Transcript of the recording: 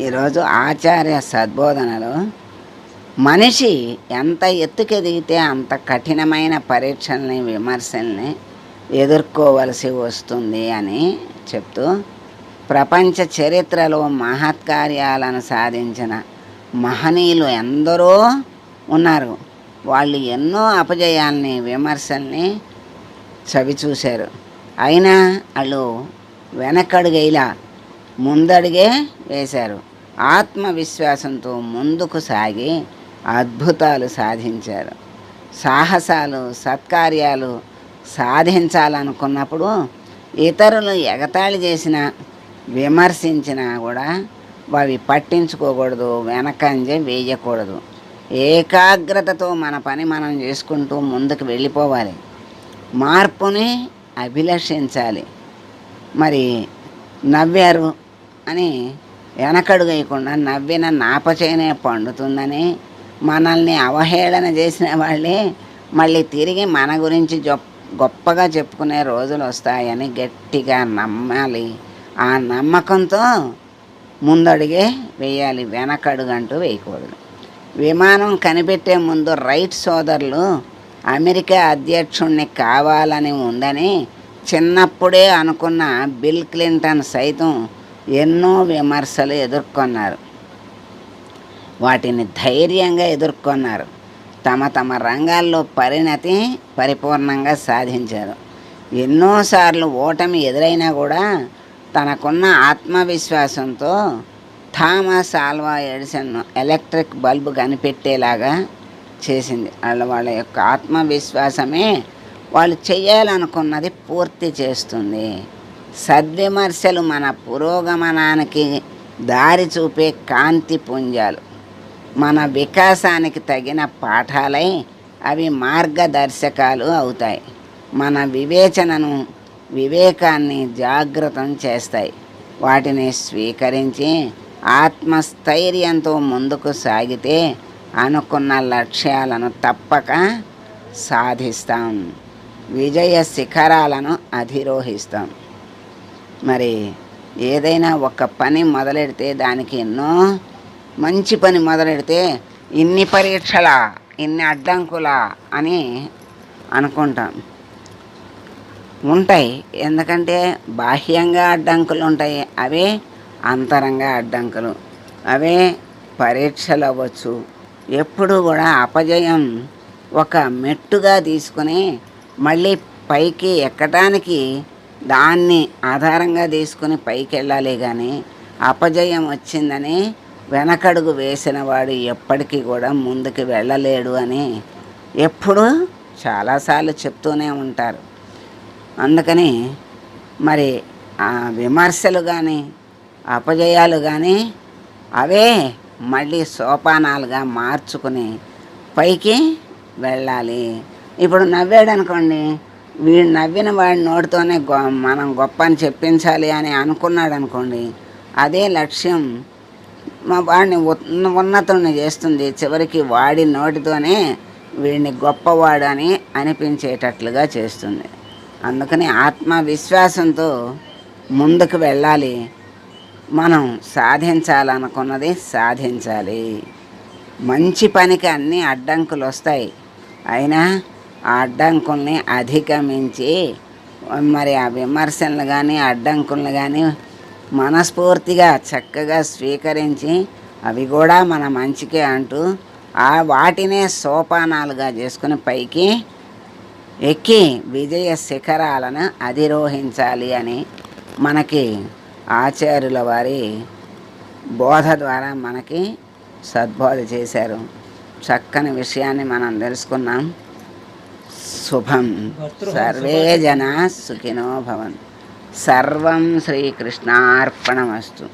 ఈరోజు ఆచార్య సద్బోధనలో మనిషి ఎంత ఎత్తుకెదిగితే అంత కఠినమైన పరీక్షల్ని విమర్శల్ని ఎదుర్కోవలసి వస్తుంది అని చెప్తూ ప్రపంచ చరిత్రలో మహత్కార్యాలను సాధించిన మహనీయులు ఎందరో ఉన్నారు. వాళ్ళు ఎన్నో అపజయాల్ని విమర్శల్ని చవి చూశారు అయినా వాళ్ళు వెనకడుగైలా ముందడుగే వేశారు. ఆత్మవిశ్వాసంతో ముందుకు సాగి అద్భుతాలు సాధించారు. సాహసాలు సత్కార్యాలు సాధించాలనుకున్నప్పుడు ఇతరులు ఎగతాళి చేసిన విమర్శించినా కూడా అవి పట్టించుకోకూడదు వెనకంజే వేయకూడదు. ఏకాగ్రతతో మన పని మనం చేసుకుంటూ ముందుకు వెళ్ళిపోవాలి. మార్పుని అభిలషించాలి. మరి నవ్వారు అని వెనకడుగేయకుండా నవ్విన నాపచేనే పండుతుందని మనల్ని అవహేళన చేసిన వాళ్ళే మళ్ళీ తిరిగి మన గురించి జొప్ గొప్పగా చెప్పుకునే రోజులు వస్తాయని గట్టిగా నమ్మాలి. ఆ నమ్మకంతో ముందడుగే వేయాలి వెనకడుగంటూ వేయకూడదు. విమానం కనిపెట్టే ముందు రైట్ సోదరులు అమెరికా అధ్యక్షుణ్ణి కావాలని ఉందని చిన్నప్పుడే అనుకున్న బిల్ క్లింటన్ సైతం ఎన్నో విమర్శలు ఎదుర్కొన్నారు. వాటిని ధైర్యంగా ఎదుర్కొన్నారు. తమ తమ రంగాల్లో పరిణతి పరిపూర్ణంగా సాధించారు. ఎన్నోసార్లు ఓటమి ఎదురైనా కూడా తనకున్న ఆత్మవిశ్వాసంతో Thomas Alva Edison electric bulb కనిపెట్టేలాగా చేసింది. వాళ్ళ వాళ్ళ యొక్క ఆత్మవిశ్వాసమే వాళ్ళు చేయాలనుకున్నది పూర్తి చేస్తుంది. సద్విమర్శలు మన పురోగమనానికి దారి చూపే కాంతి పుంజాలు. మన వికాసానికి తగిన పాఠాలై అవి మార్గదర్శకాలు అవుతాయి. మన వివేచనను వివేకాన్ని జాగృతం చేస్తాయి. వాటిని స్వీకరించి ఆత్మస్థైర్యంతో ముందుకు సాగితే అనుకున్న లక్ష్యాలను తప్పక సాధిస్తాం. విజయ శిఖరాలను అధిరోహిస్తాం. మరి ఏదైనా ఒక పని మొదలెడితే దానికి ఎన్నో మంచి పని మొదలెడితే ఇన్ని పరీక్షలా ఇన్ని అడ్డంకులా అని అనుకుంటాం. ఉంటాయి. ఎందుకంటే బాహ్యంగా అడ్డంకులు ఉంటాయి. అవే అంతరంగా అడ్డంకులు. అవే పరీక్షలు అవ్వచ్చు. ఎప్పుడు కూడా అపజయం ఒక మెట్టుగా తీసుకుని మళ్ళీ పైకి ఎక్కడానికి దాన్ని ఆధారంగా తీసుకుని పైకి వెళ్ళాలి కానీ అపజయం వచ్చిందని వెనకడుగు వేసిన వాడు ఎప్పటికీ కూడా ముందుకు వెళ్ళలేడు అని ఎప్పుడూ చాలాసార్లు చెప్తూనే ఉంటారు. అందుకని మరి ఆ విమర్శలు కానీ అపజయాలు కానీ అవే మళ్ళీ సోపానాలుగా మార్చుకుని పైకి వెళ్ళాలి. ఇప్పుడు నవ్వాడు అనుకోండి వీడు నవ్విన వాడి నోటితోనే గొ మనం గొప్ప అని చెప్పించాలి అని అనుకున్నాడు అనుకోండి అదే లక్ష్యం మా వాడిని ఉన్నతుని చేస్తుంది. చివరికి వాడి నోటితోనే వీడిని గొప్పవాడు అని అనిపించేటట్లుగా చేస్తుంది. అందుకని ఆత్మవిశ్వాసంతో ముందుకు వెళ్ళాలి. మనం సాధించాలనుకున్నది సాధించాలి. మంచి పనికి అన్ని అడ్డంకులు వస్తాయి అయినా అడ్డంకుల్ని అధిగమించి మరి ఆ విమర్శలను కానీ అడ్డంకులను కానీ మనస్ఫూర్తిగా చక్కగా స్వీకరించి అవి కూడా మన మంచికే అంటూ ఆ వాటినే సోపానాలుగా చేసుకుని పైకి ఎక్కి విజయ శిఖరాలను అధిరోహించాలి అని మనకి ఆచార్యుల వారి బోధ ద్వారా మనకి సద్బోధ చేశారు. చక్కని విషయాన్ని మనం తెలుసుకున్నాం. శుభం. సర్వే జన సుఖినో భవన్ సర్వం శ్రీకృష్ణార్పణమస్తు.